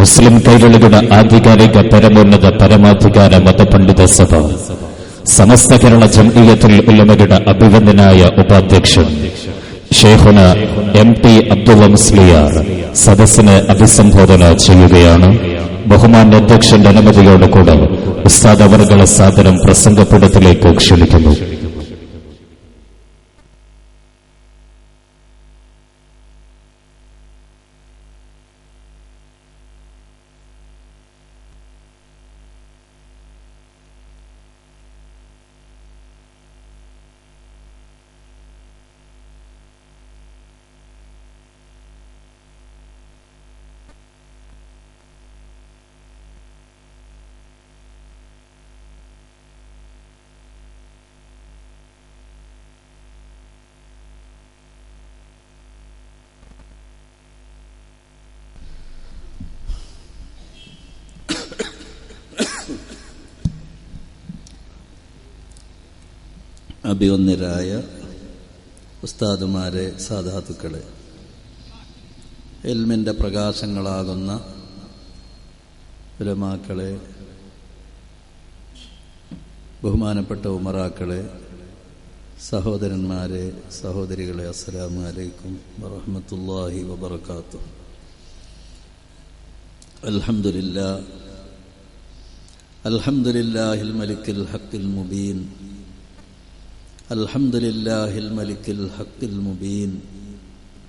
മുസ്ലിം കൈരളിയുടെ ആധികാരിക പരമോന്നത പരമാധികാര മതപണ്ഡിത സഭ സമസ്ത കേരള ജംഇയ്യത്തുൽ ഉലമയുടെ അഭിവന്ദനായ ഉപാധ്യക്ഷൻ ഷേഹുന എം ടി അബ്ദുള്ള മുസ്ലിയാർ സദസ്സിനെ അഭിസംബോധന ചെയ്യുകയാണ്. ബഹുമാന്റെ അധ്യക്ഷന്റെ അനുമതിയോടുകൂടെ ഉസ്താദ് അവർകളെ സാദരം പ്രസംഗപീഠത്തിലേക്ക് ക്ഷണിക്കുന്നു. അഭിവന്യരായ ഉസ്താദുമാരെ സാധാത്തുക്കളെ എൽമിന്റെ പ്രകാശങ്ങളാകുന്ന ഉലമാക്കളെ ബഹുമാനപ്പെട്ട ഉമറാക്കളെ സഹോദരന്മാരെ സഹോദരികളെ അസ്സലാമു അലൈക്കും വറഹ്മത്തുള്ളാഹി വബറകാതുഹു. അൽഹംദുലില്ലാ അൽഹംദുലില്ലാഹിൽ മലിക്കിൽ ഹക്കിൽ മുബീൻ الحمد لله الملك الحق المبين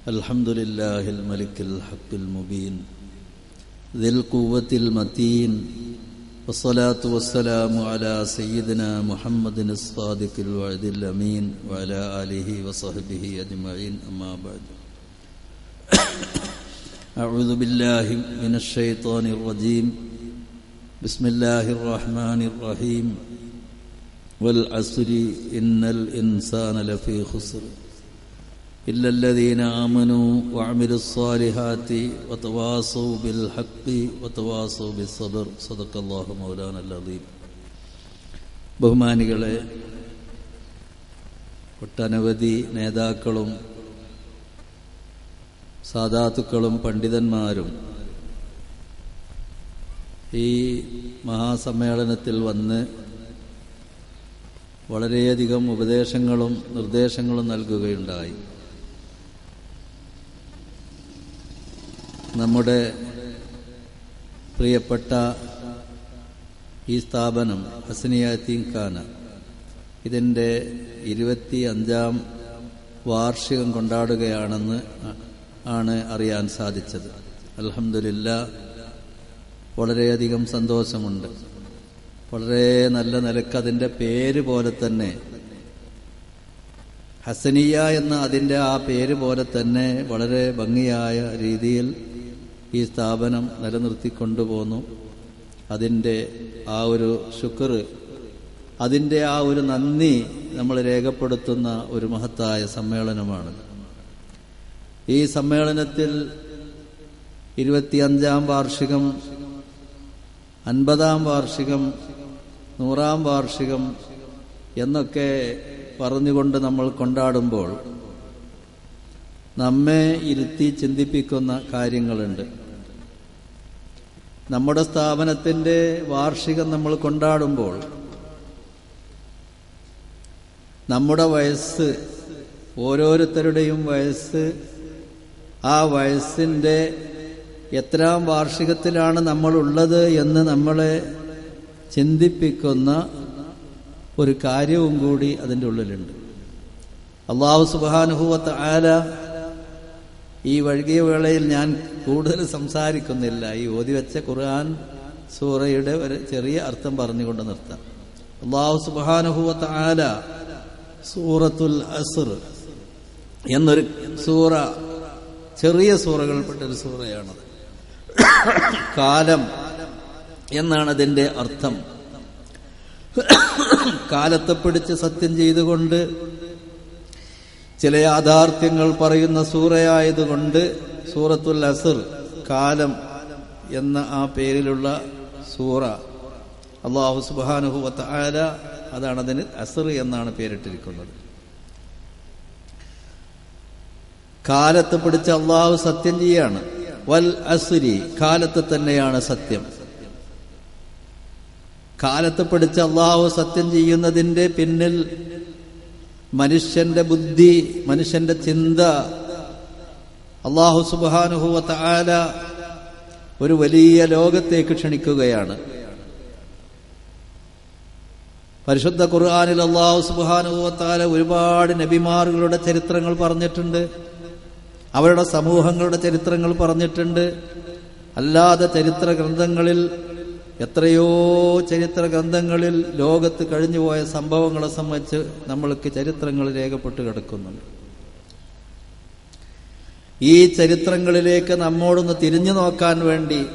الحمد لله الملك الحق المبين ذي القوة المتين والصلاة والسلام على سيدنا محمد الصادق الوعد الأمين وعلى آله وصحبه أجمعين أما بعد. أعوذ بالله من الشيطان الرجيم. بسم الله الرحمن الرحيم. والعصر إن الإنسان لفي خسر إلا الذين آمنوا وعملوا الصالحات وتواصوا بالحق وتواصوا بالصبر صدق الله مولانا العظيم ബഹുമാനികളെ ഒട്ടനവധി നേതാക്കളും സാധാത്തുക്കളും പണ്ഡിതന്മാരും ഈ മഹാസമ്മേളനത്തിൽ വന്ന് വളരെയധികം ഉപദേശങ്ങളും നിർദ്ദേശങ്ങളും നൽകുകയുണ്ടായി. നമ്മുടെ പ്രിയപ്പെട്ട ഈ സ്ഥാപനം ഹസനിയ തീങ്കാന ഇതിന്റെ ഇരുപത്തി അഞ്ചാം വാർഷികം കൊണ്ടാടുകയാണെന്ന് ആണ് അറിയാൻ സാധിച്ചത്. അലഹമില്ല വളരെയധികം സന്തോഷമുണ്ട്. വളരെ നല്ല നിലയ്ക്ക് അതിന്റെ പേര് പോലെ തന്നെ. ഹസനിയ എന്ന അതിന്റെ ആ പേര് പോലെ തന്നെ വളരെ ഭംഗിയായ രീതിയിൽ ഈ സ്ഥാപനം നിലനിർത്തിക്കൊണ്ടുപോന്നു. അതിന്റെ ആ ഒരു ശുക്ർ അതിന്റെ ആ ഒരു നന്ദി നമ്മൾ രേഖപ്പെടുത്തുന്ന ഒരു മഹത്തായ സമ്മേളനമാണ്. ഈ സമ്മേളനത്തിൽ ഇരുപത്തിയഞ്ചാം വാർഷികം അൻപതാം വാർഷികം നൂറാം വാർഷികം എന്നൊക്കെ പറഞ്ഞുകൊണ്ട് നമ്മൾ കൊണ്ടാടുമ്പോൾ നമ്മെ ഇരുത്തി ചിന്തിപ്പിക്കുന്ന കാര്യങ്ങളുണ്ട്. നമ്മുടെ സ്ഥാപനത്തിന്റെ വാർഷികം നമ്മൾ കൊണ്ടാടുമ്പോൾ നമ്മുടെ വയസ്സ് ഓരോരുത്തരുടെയും വയസ്സ് ആ വയസ്സിന്റെ എത്രാം വാർഷികത്തിലാണ് നമ്മളുള്ളത് എന്ന് നമ്മളെ ചിന്തിപ്പിക്കുന്ന ഒരു കാര്യവും കൂടി അതിന്റെ ഉള്ളിലുണ്ട്. അള്ളാഹു സുബാനുഭൂവത്ത് ആല ഈ വഴുകിയ വേളയിൽ ഞാൻ കൂടുതൽ സംസാരിക്കുന്നില്ല. ഈ ഓതി വെച്ച ഖുർആൻ സൂറയുടെ ഒരു ചെറിയ അർത്ഥം പറഞ്ഞുകൊണ്ട് നിർത്താം. അള്ളാഹു സുബാനുഭൂവത്ത് ആല സൂറത്തുൽ അസുർ എന്നൊരു സൂറ ചെറിയ സൂറകൾപ്പെട്ട ഒരു സൂറയാണത്. കാലം എന്നാണ് അതിന്റെ അർത്ഥം. കാലത്തെ പിടിച്ച് സത്യം ചെയ്തുകൊണ്ട് ചില യാഥാർത്ഥ്യങ്ങൾ പറയുന്ന സൂറയായതുകൊണ്ട് സൂറത്തുൽ അസർ കാലം എന്ന ആ പേരിലുള്ള സൂറ. അള്ളാഹു സുബാനുഹുവത്ത് ആല അതാണ് അതിന് അസർ എന്നാണ് പേരിട്ടിരിക്കുന്നത്. കാലത്ത് പിടിച്ച് അള്ളാഹു സത്യം ചെയ്യാണ്. വൽ അസുരി കാലത്ത് തന്നെയാണ് സത്യം. കാലത്ത് പഠിച്ച അള്ളാഹു സത്യം ചെയ്യുന്നതിന്റെ പിന്നിൽ മനുഷ്യന്റെ ബുദ്ധി മനുഷ്യന്റെ ചിന്ത അള്ളാഹു സുബാനുഭവത്ത താല ഒരു വലിയ ലോകത്തേക്ക് ക്ഷണിക്കുകയാണ്. പരിശുദ്ധ ഖുർആാനിൽ അള്ളാഹു സുബാനുഭവത്താല ഒരുപാട് നബിമാറുകളുടെ ചരിത്രങ്ങൾ പറഞ്ഞിട്ടുണ്ട്. അവരുടെ സമൂഹങ്ങളുടെ ചരിത്രങ്ങൾ പറഞ്ഞിട്ടുണ്ട്. അല്ലാതെ ചരിത്ര ഗ്രന്ഥങ്ങളിൽ എത്രയോ ചരിത്ര ഗ്രന്ഥങ്ങളിൽ ലോകത്ത് കഴിഞ്ഞുപോയ സംഭവങ്ങളെ സംബന്ധിച്ച് നമ്മൾക്ക് ചരിത്രങ്ങൾ രേഖപ്പെട്ട് കിടക്കുന്നുണ്ട്. ഈ ചരിത്രങ്ങളിലേക്ക് നമ്മോടൊന്ന് തിരിഞ്ഞു നോക്കാൻ വേണ്ടി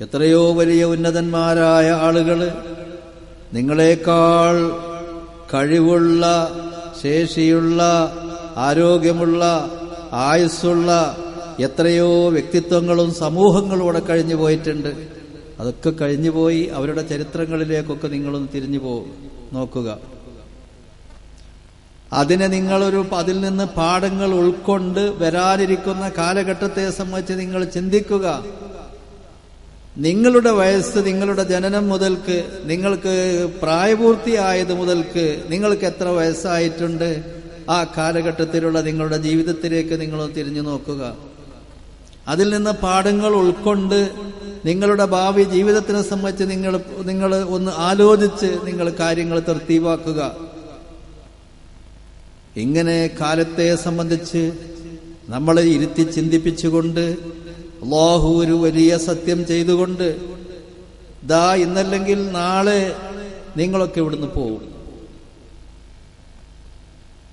എത്രയോ വലിയ ഉന്നതന്മാരായ ആളുകൾ നിങ്ങളെക്കാൾ കഴിവുള്ള ശേഷിയുള്ള ആരോഗ്യമുള്ള ആയുസ്സുള്ള എത്രയോ വ്യക്തിത്വങ്ങളും സമൂഹങ്ങളും ഇവിടെ കഴിഞ്ഞു പോയിട്ടുണ്ട് അതൊക്കെ കഴിഞ്ഞുപോയി അവരുടെ ചരിത്രങ്ങളിലേക്കൊക്കെ നിങ്ങളൊന്ന് തിരിഞ്ഞു പോകും നോക്കുക. അതിനെ നിങ്ങളൊരു അതിൽ നിന്ന് പാഠങ്ങൾ ഉൾക്കൊണ്ട് വരാനിരിക്കുന്ന കാലഘട്ടത്തെ സംബന്ധിച്ച് നിങ്ങൾ ചിന്തിക്കുക. നിങ്ങളുടെ വയസ്സ് നിങ്ങളുടെ ജനനം മുതൽക്ക് നിങ്ങൾക്ക് പ്രായപൂർത്തിയായത് മുതൽക്ക് നിങ്ങൾക്ക് എത്ര വയസ്സായിട്ടുണ്ട്? ആ കാലഘട്ടത്തിലുള്ള നിങ്ങളുടെ ജീവിതത്തിലേക്ക് നിങ്ങൾ തിരിഞ്ഞു നോക്കുക. അതിൽ നിന്ന് പാഠങ്ങൾ ഉൾക്കൊണ്ട് നിങ്ങളുടെ ഭാവി ജീവിതത്തിനെ സംബന്ധിച്ച് നിങ്ങൾ നിങ്ങൾ ഒന്ന് ആലോചിച്ച് നിങ്ങൾ കാര്യങ്ങൾ തൃപ്തിവാക്കുക. ഇങ്ങനെ കാലത്തെ സംബന്ധിച്ച് നമ്മളെ ഇരുത്തി ചിന്തിപ്പിച്ചുകൊണ്ട് അള്ളാഹു ഒരു വലിയ സത്യം ചെയ്തുകൊണ്ട് ദാ ഇന്നല്ലെങ്കിൽ നാളെ നിങ്ങളൊക്കെ ഇവിടുന്ന് പോവും.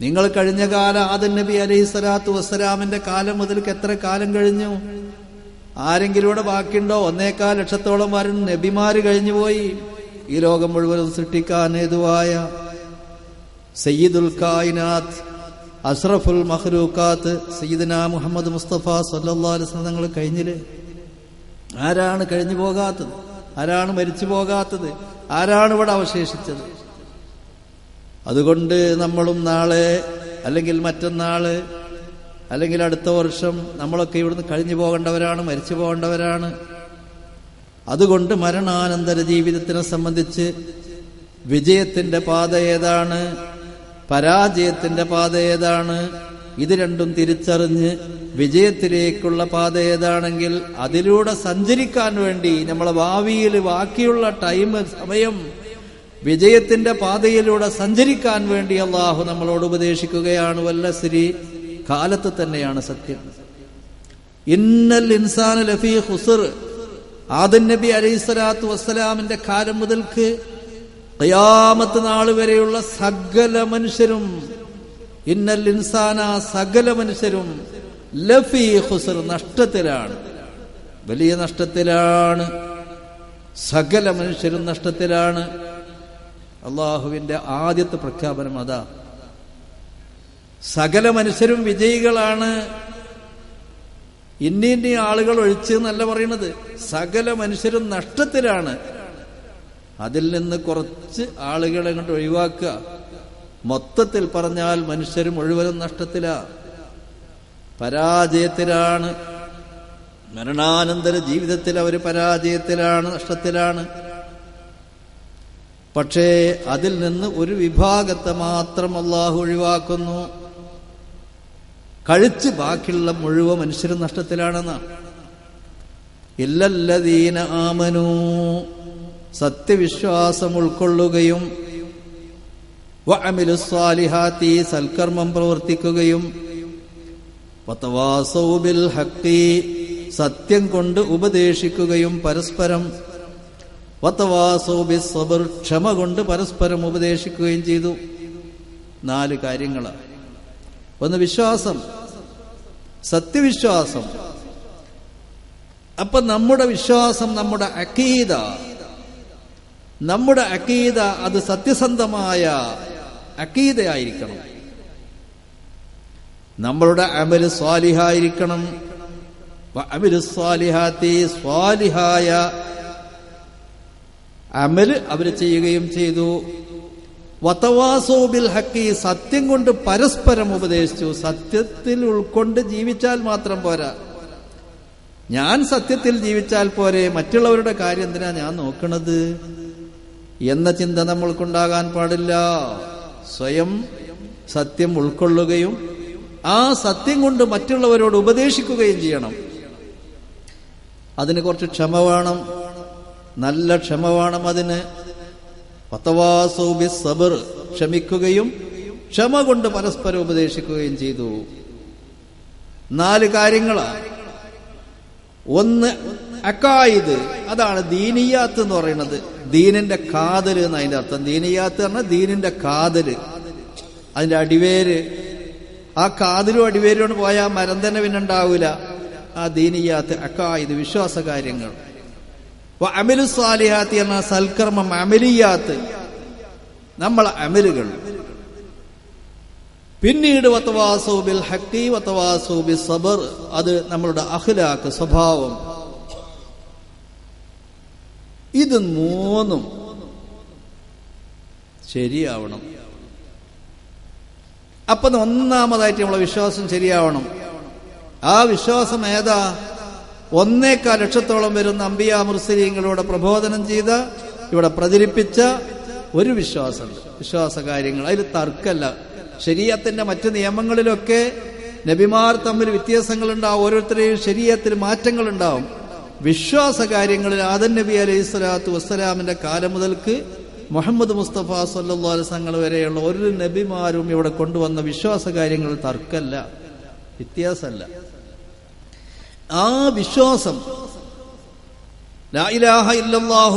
നിങ്ങൾ കഴിഞ്ഞ കാല ആദൻ നബി അലൈഹി സ്വലാത്തു വസ്സലാമിന്റെ കാലം മുതൽക്ക് എത്ര കാലം കഴിഞ്ഞു? ആരെങ്കിലും ഇവിടെ ബാക്കിയുണ്ടോ ഒന്നേക്കാൽ ലക്ഷത്തോളം വരും നബിമാര് കഴിഞ്ഞുപോയി. ഈ ലോകം മുഴുവനും സൃഷ്ടിക്കാൻ ഏതുവായ സയ്യിദുൽ കായിനാത്ത് അഷ്റഫുൽ മഹ്റൂഖാത്ത് സയ്യിദന മുഹമ്മദ് മുസ്തഫ സല്ലാ അലിസ്ലം തങ്ങൾ കഴിഞ്ഞിൽ ആരാണ് കഴിഞ്ഞു പോകാത്തത്? ആരാണ് മരിച്ചു പോകാത്തത്? ആരാണ് ഇവിടെ അവശേഷിച്ചത്? അതുകൊണ്ട് നമ്മളും നാളെ അല്ലെങ്കിൽ മറ്റന്നാൾ അല്ലെങ്കിൽ അടുത്ത വർഷം നമ്മളൊക്കെ ഇവിടുന്ന് കഴിഞ്ഞു പോകേണ്ടവരാണ് മരിച്ചു പോകേണ്ടവരാണ്. അതുകൊണ്ട് മരണാനന്തര ജീവിതത്തിനെ സംബന്ധിച്ച് വിജയത്തിന്റെ പാത ഏതാണ് പരാജയത്തിന്റെ പാത ഏതാണ് ഇത് രണ്ടും തിരിച്ചറിഞ്ഞ് വിജയത്തിലേക്കുള്ള പാത ഏതാണെങ്കിൽ അതിലൂടെ സഞ്ചരിക്കാൻ വേണ്ടി നമ്മളെ ഭാവിയിൽ ബാക്കിയുള്ള ടൈം സമയം വിജയത്തിന്റെ പാതയിലൂടെ സഞ്ചരിക്കാൻ വേണ്ടി അള്ളാഹു നമ്മളോട് ഉപദേശിക്കുകയാണ്. വല്ലശ്രീ കാലത്ത് തന്നെയാണ് സത്യം. ഇന്നൽ ഇൻസാൻ ലഫി ഹുസർ ആദൻ നബി അലൈഹി സ്വലാത്തു വസ്സലാമിന്റെ കാലം മുതൽക്ക് കയാമത്ത് നാൾ വരെയുള്ള സകല മനുഷ്യരും ഇന്നൽ ഇൻസാന സകല മനുഷ്യരും ലഫി ഹുസർ നഷ്ടത്തിലാണ്. വലിയ നഷ്ടത്തിലാണ്. സകല മനുഷ്യരും നഷ്ടത്തിലാണ്. അള്ളാഹുവിന്റെ ആദ്യത്തെ പ്രഖ്യാപനം അതാ. സകല മനുഷ്യരും വിജയികളാണ്. ഇന്നിന്നി ആളുകൾ ഒഴിച്ച് എന്നല്ല പറയണത് സകല മനുഷ്യരും നഷ്ടത്തിലാണ്. അതിൽ നിന്ന് കുറച്ച് ആളുകളെ കൊണ്ട് ഒഴിവാക്കുക. മൊത്തത്തിൽ പറഞ്ഞാൽ മനുഷ്യരും മുഴുവനും നഷ്ടത്തിലാ. പരാജയത്തിലാണ്. മരണാനന്തര ജീവിതത്തിൽ അവർ പരാജയത്തിലാണ് നഷ്ടത്തിലാണ്. പക്ഷേ അതിൽ നിന്ന് ഒരു വിഭാഗത്തെ മാത്രം അള്ളാഹു ഒഴിവാക്കുന്നു. കഴിച്ച് ബാക്കിയുള്ള മുഴുവൻ മനുഷ്യരും നഷ്ടത്തിലാണെന്നാണ് ഇല്ലല്ലദീന ആമനു സത്യവിശ്വാസം ഉൾക്കൊള്ളുകയും വഅമിലുസ്വാലിഹാത്തി സൽക്കർമ്മം പ്രവർത്തിക്കുകയും വതവാസൗ ഹക്കി സത്യം കൊണ്ട് ഉപദേശിക്കുകയും പരസ്പരം വത്തവാസോബിസ്വബർ സബർ ക്ഷമ കൊണ്ട് പരസ്പരം ഉപദേശിക്കുകയും ചെയ്തു. നാല് കാര്യങ്ങളാണ് ഒന്ന് വിശ്വാസം. സത്യവിശ്വാസം. അപ്പൊ നമ്മുടെ വിശ്വാസം നമ്മുടെ അക്കീത നമ്മുടെ അക്കീത അത് സത്യസന്ധമായ അക്കീതയായിരിക്കണം നമ്മളുടെ അമൽ സ്വാലിഹായിരിക്കണം. അമൽ സ്വാലിഹാത്തി സ്വാലിഹായ അമൽ അവർ ചെയ്യുകയും ചെയ്തു. വതവാസോബിൽ ഹക്കി സത്യം കൊണ്ട് പരസ്പരം ഉപദേശിച്ചു. സത്യത്തിൽ ഉൾക്കൊണ്ട് ജീവിച്ചാൽ മാത്രം പോരാ. ഞാൻ സത്യത്തിൽ ജീവിച്ചാൽ പോരെ മറ്റുള്ളവരുടെ കാര്യം എന്തിനാ ഞാൻ നോക്കണത്? എന്ന ചിന്ത നമ്മൾക്കുണ്ടാകാൻ പാടില്ല. സ്വയം സത്യം ഉൾക്കൊള്ളുകയും ആ സത്യം കൊണ്ട് മറ്റുള്ളവരോട് ഉപദേശിക്കുകയും ചെയ്യണം. അതിന് കുറച്ച് ക്ഷമ വേണം. നല്ല ക്ഷമ വേണം അതിന്. സബർ ക്ഷമിക്കുകയും ക്ഷമ കൊണ്ട് പരസ്പരം ഉപദേശിക്കുകയും ചെയ്തു. നാല് കാര്യങ്ങളാണ് ഒന്ന് അക്കായിദ് അതാണ് ദീനിയാത്ത് എന്ന് പറയുന്നത്. ദീനിന്റെ കാതൽ എന്ന് അതിന്റെ അർത്ഥം. ദീനിയാത്ത് പറഞ്ഞാൽ ദീനിന്റെ കാതൽ. അതിന്റെ അടിവേര്. ആ കാതിലും അടിവേരോട് പോയാൽ മരം തന്നെ പിന്നെ ഉണ്ടാവൂല ആ ദീനിയാത്ത് അക്കായിദ് വിശ്വാസ കാര്യങ്ങൾ അമലു സാലിഹാത്തി എന്ന സൽക്കർമ്മം അമലിയാത്ത്. നമ്മൾ അമലുകൾ. പിന്നീട് വത്തവാസോബിൽ ഹക്കി വത്തവാസോബിൽ സബർ അത് നമ്മളുടെ അഖിലാക്ക് സ്വഭാവം. ഇത് മൂന്നും ശരിയാവണം. അപ്പൊ ഒന്നാമതായിട്ട് നമ്മളെ വിശ്വാസം ശരിയാവണം. ആ വിശ്വാസം ഏതാ? ഒന്നേക്കാൽ ലക്ഷത്തോളം വരുന്ന അമ്പിയ മുർസലീങ്ങളുടെ പ്രബോധനം ചെയ്ത ഇവിടെ പ്രചരിപ്പിച്ച ഒരു വിശ്വാസമുണ്ട്. വിശ്വാസ കാര്യങ്ങൾ അതിൽ തർക്കല്ല. ശരീരത്തിന്റെ മറ്റു നിയമങ്ങളിലൊക്കെ നബിമാർ തമ്മിൽ വ്യത്യാസങ്ങളുണ്ടാവും. ഓരോരുത്തരെയും ശരീരത്തിൽ മാറ്റങ്ങളുണ്ടാവും. വിശ്വാസ കാര്യങ്ങളിൽ ആദൻ നബി അലൈഹി സ്വലാത്തു വസ്സലാമിന്റെ കാലം മുതൽക്ക് മുഹമ്മദ് മുസ്തഫ സല്ലാ അലസങ്ങൾ വരെയുള്ള ഒരു നബിമാരും ഇവിടെ കൊണ്ടുവന്ന വിശ്വാസ കാര്യങ്ങൾ തർക്കല്ല. വ്യത്യാസമല്ല. ആ വിശ്വാസം.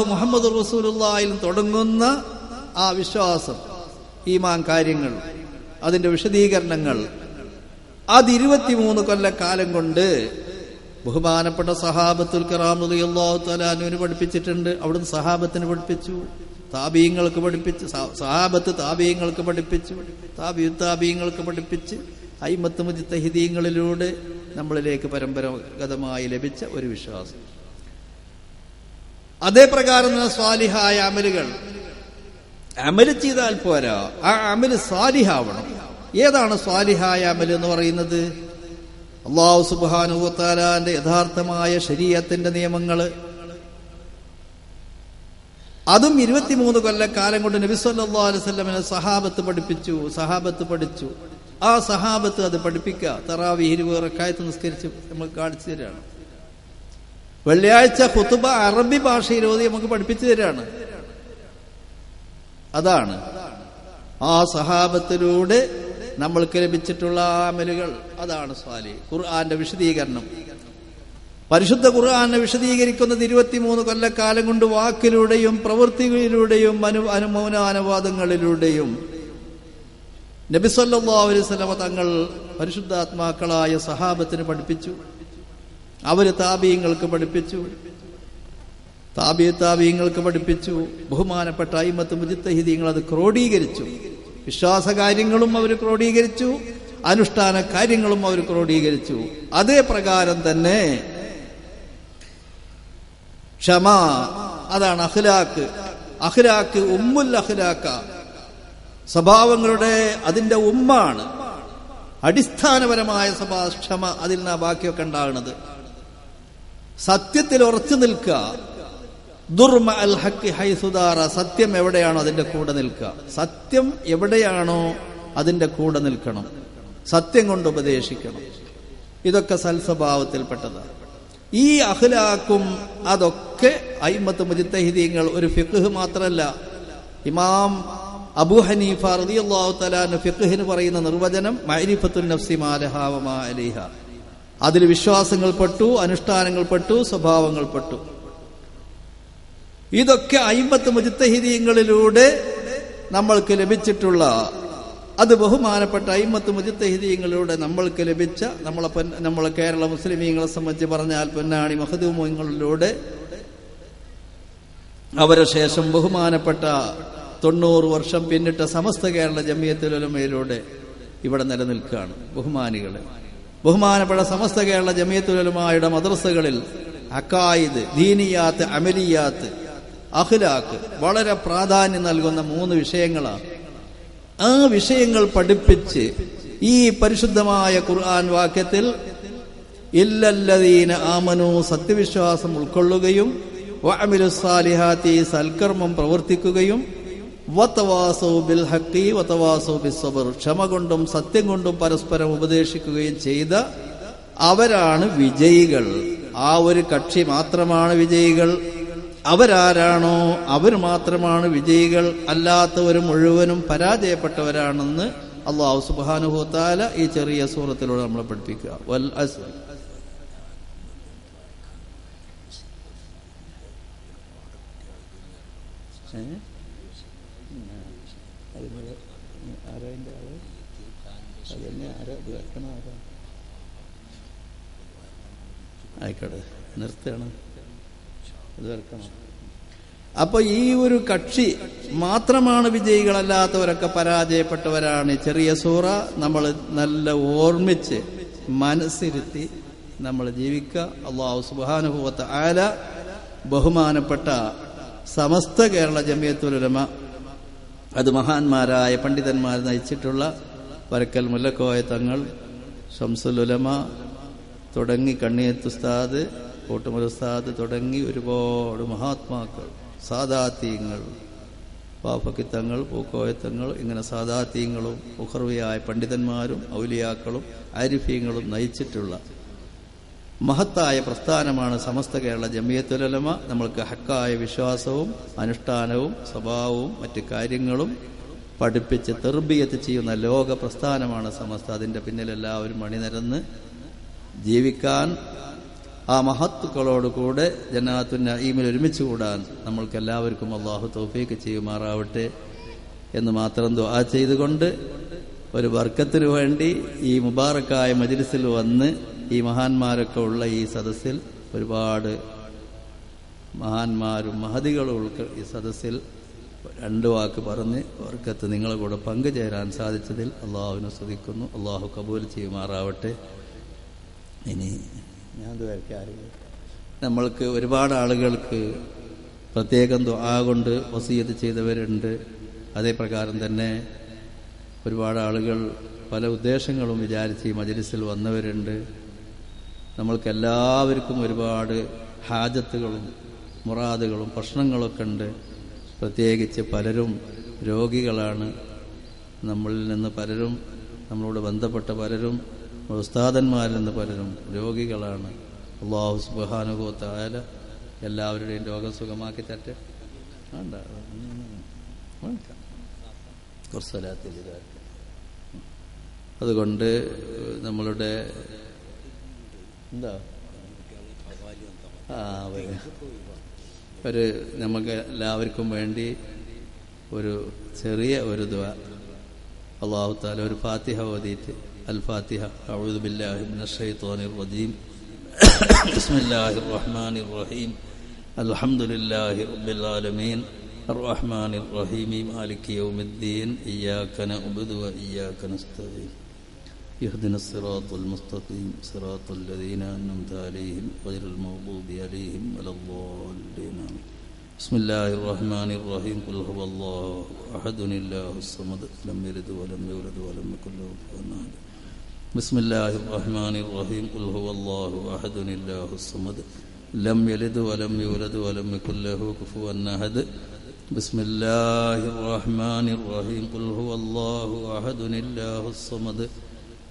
മുഹമ്മദ് റസൂലുള്ളാഹിൽ തുടങ്ങുന്ന ആ വിശ്വാസം ഈമാൻ കാര്യങ്ങൾ അതിന്റെ വിശദീകരണങ്ങൾ. അത് ഇരുപത്തിമൂന്ന് കൊല്ലക്കാലം കൊണ്ട് ബഹുമാനപ്പെട്ട സഹാബത്തുൽ കറാമുല്ലാഹു തലാനുവിന് പഠിപ്പിച്ചിട്ടുണ്ട്. അവിടുന്ന് സഹാബത്തിന് പഠിപ്പിച്ചു. താപീയങ്ങൾക്ക് പഠിപ്പിച്ച്. സഹാബത്ത് താപീയങ്ങൾക്ക് പഠിപ്പിച്ചു. താബി താബീങ്ങൾക്ക് പഠിപ്പിച്ച് അയിമത്ത് മുജിത്തഹിദീങ്ങളിലൂടെ നമ്മളിലേക്ക് പരമ്പരാഗതമായി ലഭിച്ച ഒരു വിശ്വാസം. അതേ പ്രകാരം തന്നെ സ്വാലിഹായ അമലുകൾ. അമൽ ചെയ്താൽ പോരാ. ആ അമൽ സ്വാലിഹാവണം. ഏതാണ് സ്വാലിഹായ അമൽ എന്ന് പറയുന്നത്? അള്ളാഹു സുബാനുത്താലാന്റെ യഥാർത്ഥമായ ശരീരത്തിന്റെ നിയമങ്ങൾ അതും ഇരുപത്തിമൂന്ന് കൊല്ലക്കാലം കൊണ്ട് നബിസ്വല്ലാ അലൈവല്ലമിനെ സഹാബത്ത് പഠിപ്പിച്ചു സഹാബത്ത് പഠിച്ചു. ആ സഹാബത്ത് അത് പഠിപ്പിക്കുക. തറാവി ഇരുവേറക്കായത്ത് നിസ്കരിച്ച് നമ്മൾ കാണിച്ചു തരാണ്. വെള്ളിയാഴ്ച കുത്തുബ അറബി ഭാഷയിൽ ഓതി നമുക്ക് പഠിപ്പിച്ചു തരാണ്. അതാണ്. ആ സഹാബത്തിലൂടെ നമ്മൾക്ക് ലഭിച്ചിട്ടുള്ള അമലുകൾ. അതാണ് സ്വാലി. ഖുർആന്റെ വിശദീകരണം. പരിശുദ്ധ ഖുർആാനെ വിശദീകരിക്കുന്നത് ഇരുപത്തിമൂന്ന് കൊല്ലക്കാലം കൊണ്ട് വാക്കിലൂടെയും പ്രവൃത്തികളിലൂടെയും അനു നബിസല്ലാ തങ്ങൾ പരിശുദ്ധാത്മാക്കളായ സഹാബത്തിന് പഠിപ്പിച്ചു. അവർ താപീയങ്ങൾക്ക് പഠിപ്പിച്ചു. താപീയ താപീയങ്ങൾക്ക് പഠിപ്പിച്ചു. ബഹുമാനപ്പെട്ട അയിമത്ത് മുജിത്തഹിദീങ്ങൾ അത് ക്രോഡീകരിച്ചു. വിശ്വാസകാര്യങ്ങളും അവർ ക്രോഡീകരിച്ചു. അനുഷ്ഠാന കാര്യങ്ങളും അവർ ക്രോഡീകരിച്ചു. അതേ പ്രകാരം തന്നെ ക്ഷമ അതാണ് അഖ്ലാക്ക് അഖ്ലാക്ക് ഉമ്മുൽ അഖ്ലാക്ക സ്വഭാവങ്ങളുടെ അതിന്റെ ഉമ്മാണ്. അടിസ്ഥാനപരമായ സ്വഭാ ക്ഷമ അതിൽ നിന്ന് ബാക്കിയൊക്കെ ഉണ്ടാകുന്നത് സത്യത്തിൽ ഉറച്ചു നിൽക്കുക ദുർമ അൽ ഹക്കി ഹൈസുദാറ സത്യം എവിടെയാണോ അതിന്റെ കൂടെ നിൽക്കുക സത്യം എവിടെയാണോ അതിന്റെ കൂടെ നിൽക്കണം. സത്യം കൊണ്ട് ഉപദേശിക്കണം. ഇതൊക്കെ സൽസ്വഭാവത്തിൽപ്പെട്ടതാണ് ഈ അഖ്ലാക്കും അതൊക്കെ അയിമത്ത് മുജിത്തഹിദീങ്ങൾ ഒരു ഫിഖ് മാത്രമല്ല ഇമാം അബു ഹനീഫ പറയുന്ന നിർവചനം മഅരിഫത്തുൻ നഫ്സി അലൈഹ. അതിൽ വിശ്വാസങ്ങൾ പെട്ടു അനുഷ്ഠാനങ്ങൾ പെട്ടു സ്വഭാവങ്ങൾ പെട്ടു. ഇതൊക്കെ അയിമ്പത്ത് മുജിത്തഹിതീയങ്ങളിലൂടെ നമ്മൾക്ക് ലഭിച്ചിട്ടുള്ള അത് ബഹുമാനപ്പെട്ട അയിമത്ത് മുജിത്തഹിതീയങ്ങളിലൂടെ നമ്മൾക്ക് ലഭിച്ച നമ്മളെ നമ്മളെ കേരള മുസ്ലിമീങ്ങളെ സംബന്ധിച്ച് പറഞ്ഞാൽ പൊന്നാണി മഹദൂമങ്ങളിലൂടെ അവരെ ശേഷം ബഹുമാനപ്പെട്ട തൊണ്ണൂറ് വർഷം പിന്നിട്ട സമസ്ത കേരള ജമിയത്തുലമയിലൂടെ ഇവിടെ നിലനിൽക്കുകയാണ് ബഹുമാനികളെ. ബഹുമാനപ്പെട്ട സമസ്ത കേരള ജമിയത്തുലമായുടെ മദ്രസകളിൽ അക്കായിദ് ദീനിയാത്ത് അമലിയാത്ത് അഖ്ലാഖ് വളരെ പ്രാധാന്യം നൽകുന്ന മൂന്ന് വിഷയങ്ങളാണ്. ആ വിഷയങ്ങൾ പഠിപ്പിച്ച് ഈ പരിശുദ്ധമായ ഖുർആൻ വാക്യത്തിൽ ഇല്ലല്ലതീന ആമനു സത്യവിശ്വാസം ഉൾക്കൊള്ളുകയും സൽക്കർമ്മം പ്രവർത്തിക്കുകയും ബിൽ ക്ഷമ കൊണ്ടും സത്യം കൊണ്ടും പരസ്പരം ഉപദേശിക്കുകയും ചെയ്ത അവരാണ് വിജയികൾ. ആ ഒരു കക്ഷി മാത്രമാണ് വിജയികൾ. അവരാരാണോ? അവർ മാത്രമാണ് വിജയികൾ. അല്ലാത്തവർ മുഴുവനും പരാജയപ്പെട്ടവരാണെന്ന് അള്ളാഹു സുബാനുഭൂത്താല ഈ ചെറിയ സൂറത്തിലൂടെ നമ്മളെ പഠിപ്പിക്കുക. വൽ അസ്ർ ആയിക്കോട്ടെ നിർത്തണം ഇത് വെക്കണം അപ്പൊ ഈ ഒരു കക്ഷി മാത്രമാണ് വിജയികളല്ലാത്തവരൊക്കെ പരാജയപ്പെട്ടവരാണ്. ചെറിയ സൂറ നമ്മൾ നല്ല ഓർമ്മിച്ച് മനസ്സിരുത്തി നമ്മൾ ജീവിക്കുക. അള്ളാഹു സുബാനുഭവത്തെ ആല ബഹുമാനപ്പെട്ട സമസ്ത കേരള ജമിയത്തുലമ അത് മഹാന്മാരായ പണ്ഡിതന്മാർ നയിച്ചിട്ടുള്ള വരക്കൽ മുല്ലക്കോയ തങ്ങൾ ഷംസുലുലമ തുടങ്ങി കണ്ണിയത്ത് ഉസ്താദ് കൂട്ടുമുൽ ഉസ്താദ് തുടങ്ങി ഒരുപാട് മഹാത്മാക്കൾ സാദാത്യങ്ങൾ പാപ്പക്കിത്തങ്ങൾ പൂക്കോയത്തങ്ങൾ ഇങ്ങനെ സാദാത്യങ്ങളും ഉഹർവിയായ പണ്ഡിതന്മാരും ഔലിയാക്കളും ആരിഫീങ്ങളും നയിച്ചിട്ടുള്ള മഹത്തായ പ്രസ്ഥാനമാണ് സമസ്ത കേരള ജമിയത്തുലമ നമ്മൾക്ക് ഹക്കായ വിശ്വാസവും അനുഷ്ഠാനവും സ്വഭാവവും മറ്റു കാര്യങ്ങളും പഠിപ്പിച്ച് തെർബിയത്ത് ചെയ്യുന്ന ലോക പ്രസ്ഥാനമാണ് സമസ്ത. അതിന്റെ പിന്നിലെല്ലാവരും അണിനിരന്ന് ജീവിക്കാൻ ആ മഹത്തുക്കളോടുകൂടെ കൂടെ ഈമിൽ ഒരുമിച്ച് കൂടാൻ നമ്മൾക്ക് എല്ലാവർക്കും അള്ളാഹു തൗഫീക്ക് ചെയ്യുമാറാവട്ടെ എന്ന് മാത്രം ദുആ ചെയ്തുകൊണ്ട് ഒരു വർക്കത്തിനു വേണ്ടി ഈ മുബാറക്കായ മജിലിസിൽ വന്ന് ഈ മഹാന്മാരൊക്കെ ഉള്ള ഈ സദസ്സിൽ ഒരുപാട് മഹാന്മാരും മഹതികളും ഈ സദസ്സിൽ രണ്ടു വാക്ക് പറഞ്ഞ് അവർക്കത്ത് നിങ്ങളെ കൂടെ പങ്കുചേരാൻ സാധിച്ചതിൽ അള്ളാഹുവിനെ സ്തുതിക്കുന്നു. അള്ളാഹു കബൂൽ ചെയ്യുമാറാവട്ടെ. ഇനി ഞാൻ ആരെങ്കിലും നമ്മൾക്ക് ഒരുപാട് ആളുകൾക്ക് പ്രത്യേകം ദുആ കൊണ്ട് വസീത് ചെയ്തവരുണ്ട്. അതേ പ്രകാരം തന്നെ ഒരുപാട് ആളുകൾ പല ഉദ്ദേശങ്ങളും വിചാരിച്ച് ഈ മജലിസിൽ വന്നവരുണ്ട്. നമ്മൾക്ക് എല്ലാവർക്കും ഒരുപാട് ഹാജത്തുകളും മുറാദുകളും പ്രശ്നങ്ങളൊക്കെ ഉണ്ട്. പ്രത്യേകിച്ച് പലരും രോഗികളാണ്. നമ്മളിൽ നിന്ന് പലരും നമ്മളോട് ബന്ധപ്പെട്ട പലരും ഉസ്താദന്മാരിൽ നിന്ന് പലരും രോഗികളാണ്. അള്ളാഹു സുബാനുഭവത്തായാല എല്ലാവരുടെയും രോഗം സുഖമാക്കി തട്ടെ കുറച്ച് അതുകൊണ്ട് നമ്മളുടെ എന്താ ആ വരും. ഒരു നമുക്ക് എല്ലാവർക്കും വേണ്ടി ഒരു ചെറിയ ഒരു ദുവ അള്ളാഹു താല ഒരു ഫാത്തിഹ ഓതിയിട്ട് അൽ ഫാത്തിഹ അഊദു ബില്ലാഹി മിനശ് ശൈത്വാനിർ റജീം ബിസ്മില്ലാഹിർ റഹ്മാനിർ റഹീം അൽഹംദുലില്ലാഹി റബ്ബിൽ ആലമീൻ الرحمن الرحيم مالك يوم الدين إياك نعبد وإياك نستعين اهدنا الصراط المستقيم صراط الذين أنعمت عليهم غير المغضوب عليهم ولا الضالين. بسم الله الرحمن الرحيم. قل هو الله أحد الله الصمد لم يلد ولم يولد ولم يكن له كفوا أحد. بسم الله الرحمن الرحيم. قل هو الله أحد الله الصمد لم يلد ولم يولد ولم يكن له كفوا أحد. بسم الله الرحمن الرحيم. قل هو الله أحد الله الصمد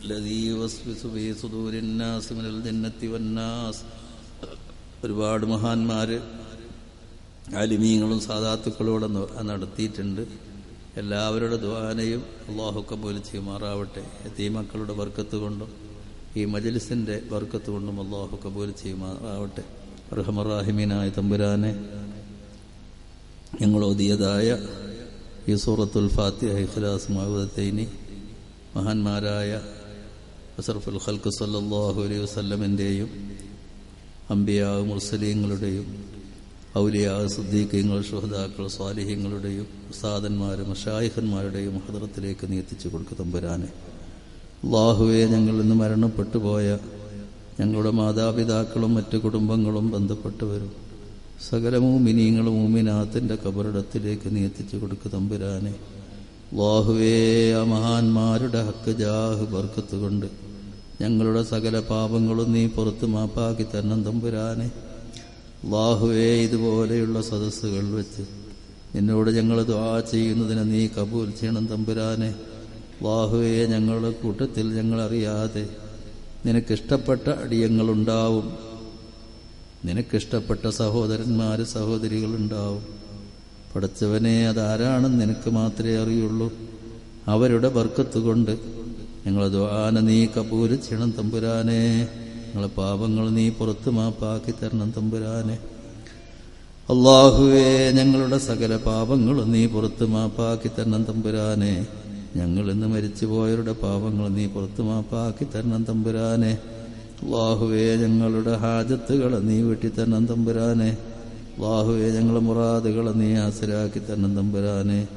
الذي يوسوس في صدور الناس من الجنة والناس ഒരുപാട് മഹാന്മാര് ആലിമീങ്ങളും സാധാത്തുക്കളോടെ നടത്തിയിട്ടുണ്ട് എല്ലാവരുടെ ദ്വാനയും അള്ളാഹു കബൂൽ ചെയ്യുമാറാവട്ടെ എത്തീ മക്കളുടെ വർക്കത്ത് കൊണ്ടും ഈ മജലിസിന്റെ വർക്കത്ത് കൊണ്ടും അള്ളാഹു കബൂൽ ചെയ്യുമാറാവട്ടെ റഹമറാഹിമീനായ തമ്പുരാനെ ഞങ്ങൾ ഓതിയതായ ഈ സൂറത്തുൽ ഫാത്തിഹ ഇഖ്ലാസ് മഹുദത്തൈനി മഹാന്മാരായ അസർഫുൽ ഖൽക്ക് സല്ലാഹു അലൈഹി വസ്ലമിന്റെയും അമ്പിയാ മുർസലീങ്ങളുടെയും ഔലിയാ സുദ്ദീഖിങ്ങൾ ഷുഹദാക്കൾ സ്വാലിഹ്യങ്ങളുടെയും സാദന്മാരും ഷായിഹന്മാരുടെയും ഹദറത്തിലേക്ക് നീ എത്തിച്ചു കൊടുക്കുക തമ്പുരാനെ. അള്ളാഹുവെ ഞങ്ങൾ ഇന്ന് മരണപ്പെട്ടു പോയ ഞങ്ങളുടെ മാതാപിതാക്കളും മറ്റു കുടുംബങ്ങളും ബന്ധപ്പെട്ടവരും സകല മൂമിനീങ്ങളും മൂമിനാത്തിന്റെ കബറിടത്തിലേക്ക് നീ എത്തിച്ചു കൊടുക്കുക തമ്പുരാനെ. അള്ളാഹുവേ ആ മഹാന്മാരുടെ ഹക്ക് ജാഹ് ബർക്കത്തുകൊണ്ട് ഞങ്ങളുടെ സകല പാപങ്ങളും നീ പുറത്ത് മാപ്പാക്കി തരണം തമ്പുരാനെ. അള്ളാഹുവേ ഇതുപോലെയുള്ള സദസ്സുകൾ വെച്ച് നിന്നോട് ഞങ്ങൾ ദ്വാ ചെയ്യുന്നതിന് നീ കബൂൽ ചെയ്യണം തമ്പുരാനെ. അള്ളാഹുവേ ഞങ്ങളുടെ കൂട്ടത്തിൽ ഞങ്ങൾ ഞങ്ങളറിയാതെ നിനക്കിഷ്ടപ്പെട്ട അടിയങ്ങളുണ്ടാവും നിനക്കിഷ്ടപ്പെട്ട സഹോദരന്മാർ സഹോദരികളുണ്ടാവും പഠിച്ചവനെ അതാരാണെന്ന് നിനക്ക് മാത്രമേ അറിയുള്ളൂ. അവരുടെ ബർക്കത്ത് കൊണ്ട് ഞങ്ങളെ ദ്വാന നീ കപൂര് ചെയ്യണം തമ്പുരാനെ. ഞങ്ങളെ പാപങ്ങൾ നീ പുറത്തു മാപ്പാക്കി തരണം തമ്പുരാനെ. അള്ളാഹുവേ ഞങ്ങളുടെ സകല പാപങ്ങളും നീ പുറത്തു മാപ്പാക്കി തരണം തമ്പുരാനെ. ഞങ്ങൾ ഇന്ന് മരിച്ചുപോയവരുടെ പാപങ്ങൾ നീ പുറത്തു മാപ്പാക്കി തരണം തമ്പുരാനെ. അള്ളാഹുവേ ഞങ്ങളുടെ ഹാജത്തുകൾ നീ വെട്ടി തരണം തമ്പുരാനെ. അള്ളാഹുവെ ഞങ്ങളെ മുറാദുകളെ നീ ആസരാക്കി തന്നെ തമ്പുരാനെ.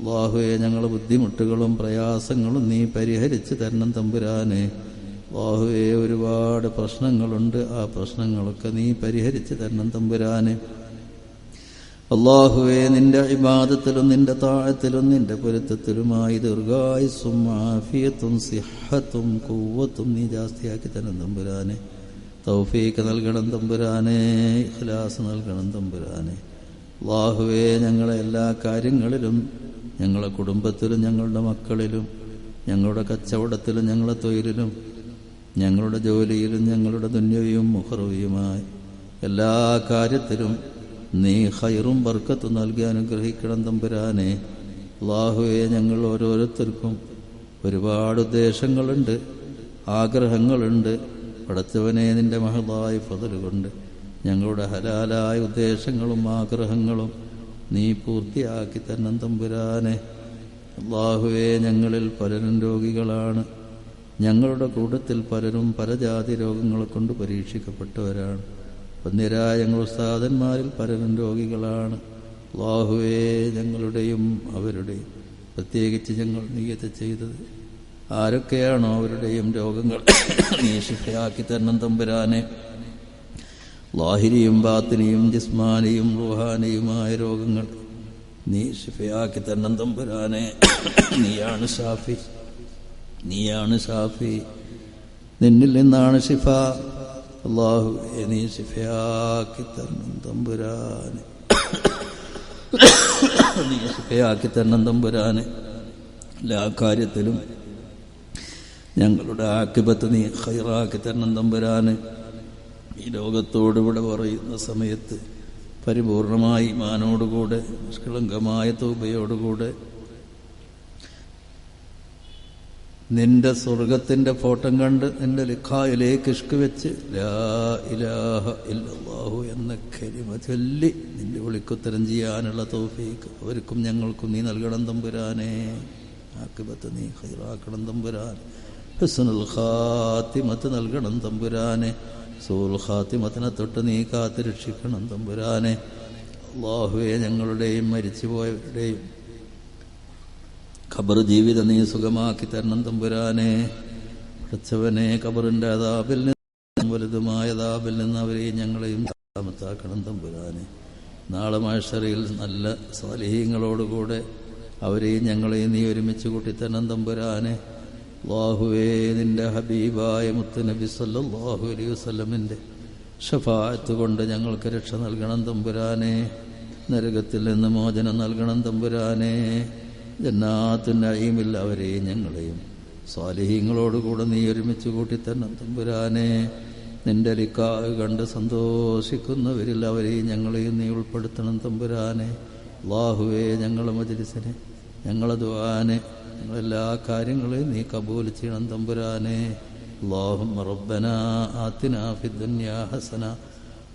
അള്ളാഹുവെ ഞങ്ങളെ ബുദ്ധിമുട്ടുകളും പ്രയാസങ്ങളും നീ പരിഹരിച്ച് തരണം തമ്പുരാനെ. അള്ളാഹുവെ ഒരുപാട് പ്രശ്നങ്ങളുണ്ട് ആ പ്രശ്നങ്ങളൊക്കെ നീ പരിഹരിച്ച് തരണം തമ്പുരാനെ. അള്ളാഹുവെ നിന്റെ ഇബാദത്തിലും നിന്റെ താഴത്തിലും നിന്റെ പൊരുത്തത്തിലുമായി ദീർഘായുസും ആഫിയത്തും സിഹത്തും കൂവത്തും നീ ജാസ്തിയാക്കി തരണം തമ്പുരാനെ. തൗഫീക്ക് നൽകണം തമ്പുരാനെ ഇഖ്ലാസ് നൽകണം തമ്പുരാനെ. അള്ളാഹുവെ ഞങ്ങളെ എല്ലാ കാര്യങ്ങളിലും ഞങ്ങളെ കുടുംബത്തിലും ഞങ്ങളുടെ മക്കളിലും ഞങ്ങളുടെ കച്ചവടത്തിലും ഞങ്ങളുടെ തൊഴിലിലും ഞങ്ങളുടെ ജോലിയിലും ഞങ്ങളുടെ ദുന്യവിയും മുഹറവിയുമായി എല്ലാ കാര്യത്തിലും നീ ഹൈറും ബർക്കത്തും നൽകി അനുഗ്രഹിക്കണം തമ്പുരാനെ. അള്ളാഹുവെ ഞങ്ങൾ ഓരോരുത്തർക്കും ഒരുപാട് ഉദ്ദേശങ്ങളുണ്ട് ആഗ്രഹങ്ങളുണ്ട് പടച്ചവനെ നിന്റെ മഹതായ ഫതലുകൊണ്ട് ഞങ്ങളുടെ ഹലാലായ ഉദ്ദേശങ്ങളും ആഗ്രഹങ്ങളും നീ പൂർത്തിയാക്കി തന്നെ തമ്പുരാനെ. അള്ളാഹുവേ ഞങ്ങളിൽ പലരും രോഗികളാണ്. ഞങ്ങളുടെ കൂട്ടത്തിൽ പലരും പലജാതി രോഗങ്ങളെ കൊണ്ട് പരീക്ഷിക്കപ്പെട്ടവരാണ്. പന്നിരായ ഞങ്ങൾ ഉസ്താദന്മാരിൽ പലരും രോഗികളാണ്. അള്ളാഹുവേ ഞങ്ങളുടെയും അവരുടെയും. പ്രത്യേകിച്ച് ഞങ്ങൾ നീയത്ത് ചെയ്തത് ആരൊക്കെയാണോ അവരുടെയും രോഗങ്ങൾ നീ തന്നെ തമ്പുരാനെ. ലാഹിരിയും ബാത്തിനിയും ജിസ്മാനിയും റുഹാനിയുമായ രോഗങ്ങൾ നീ ശിഫയാക്കി തമ്പുരാനെ. നീയാണ് ഷാഫി. നീയാണ് ഷാഫി. നിന്നിൽ നിന്നാണ് ഷിഫ അള്ളാഹു നീ ശിഫയാക്കി തരണം തമ്പുരാനെ. നീ ശിഫയാക്കി തരണം തമ്പുരാനെ. എല്ലാ കാര്യത്തിലും ഞങ്ങളുടെ ആക്കിപത്ത് നീ ഹൈറാക്കി തരണം തമ്പുരാന്. ഈ ലോകത്തോട് ഇവിടെ പറയുന്ന സമയത്ത് പരിപൂർണമായി മാനോടുകൂടെ നിഷ്കളങ്കമായ തൂബയോടുകൂടെ നിന്റെ സ്വർഗത്തിന്റെ ഫോട്ടം കണ്ട് നിന്റെ ലിഖായിലേക്ക് ഇഷ്ക് വെച്ച് ലാ ഇലാഹ എന്ന കരിമ ചൊല്ലി നിന്റെ വിളിക്കുത്തരം ചെയ്യാനുള്ള തോഫീക്ക് അവർക്കും ഞങ്ങൾക്കും നീ നൽകണം തമ്പുരാനേ. ആക്കിപത്ത് നീ ഹൈറാക്കണം തമ്പുരാൻ. ഹുസ്നുൽ ഖാത്തിമത്ത് നൽകണം തമ്പുരാനെ. സൂൽ ഖാത്തിമത്തിനെ തൊട്ട് നീ കാത്ത് രക്ഷിക്കണം തമ്പുരാനെ. അള്ളാഹുവെ ഞങ്ങളുടെയും മരിച്ചുപോയവരുടെയും ഖബർ ജീവിതം നീ സുഖമാക്കി തരണം തമ്പുരാനെ. പഠിച്ചവനെ ഖബറിന്റെ അതാപിൽ നിന്ന് വലുതുമായ അതാപിൽ നിന്ന് അവരെയും ഞങ്ങളെയും താമത്താക്കണം തമ്പുരാനെ. നാളെ മാഷറിയിൽ നല്ല സ്വാലിഹീങ്ങളോടുകൂടെ അവരെയും ഞങ്ങളെയും നീ ഒരുമിച്ച് കൂട്ടിത്തരണം തമ്പുരാനെ. അള്ളാഹുവേ നിന്റെ ഹബീബായ മുത്ത് നബി സല്ലല്ലാഹു അലൈഹി വസ്ലമിന്റെ ഷഫായത്ത് കൊണ്ട് ഞങ്ങൾക്ക് രക്ഷ നൽകണം തമ്പുരാനെ. നരകത്തിൽ നിന്ന് മോചനം നൽകണം തമ്പുരാനെ. ജന്നാത്തു നഈമിൽ അവരെയും ഞങ്ങളെയും സ്വാലിഹീങ്ങളോടുകൂടെ നീ ഒരുമിച്ച് കൂട്ടിത്തരണം തമ്പുരാനെ. നിന്റെ ലിക്കാ കണ്ട് സന്തോഷിക്കുന്നവരിൽ അവരെയും ഞങ്ങളെയും നീ ഉൾപ്പെടുത്തണം തമ്പുരാനെ. അള്ളാഹുവേ ഞങ്ങളെ മജലിസിനെ ഞങ്ങളെ ദ്വാനെ ഞങ്ങളെല്ലാ കാര്യങ്ങളെയും നീ കബൂൽ ചെയ്യണം തമ്പുരാനെ اللهم ربنا آتنا في الدنيا حسنة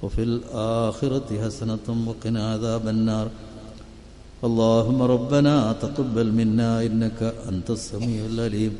وفي الآخرة حسنة وقنا عذاب النار اللهم ربنا تقبل منا إنك أنت السميع العليم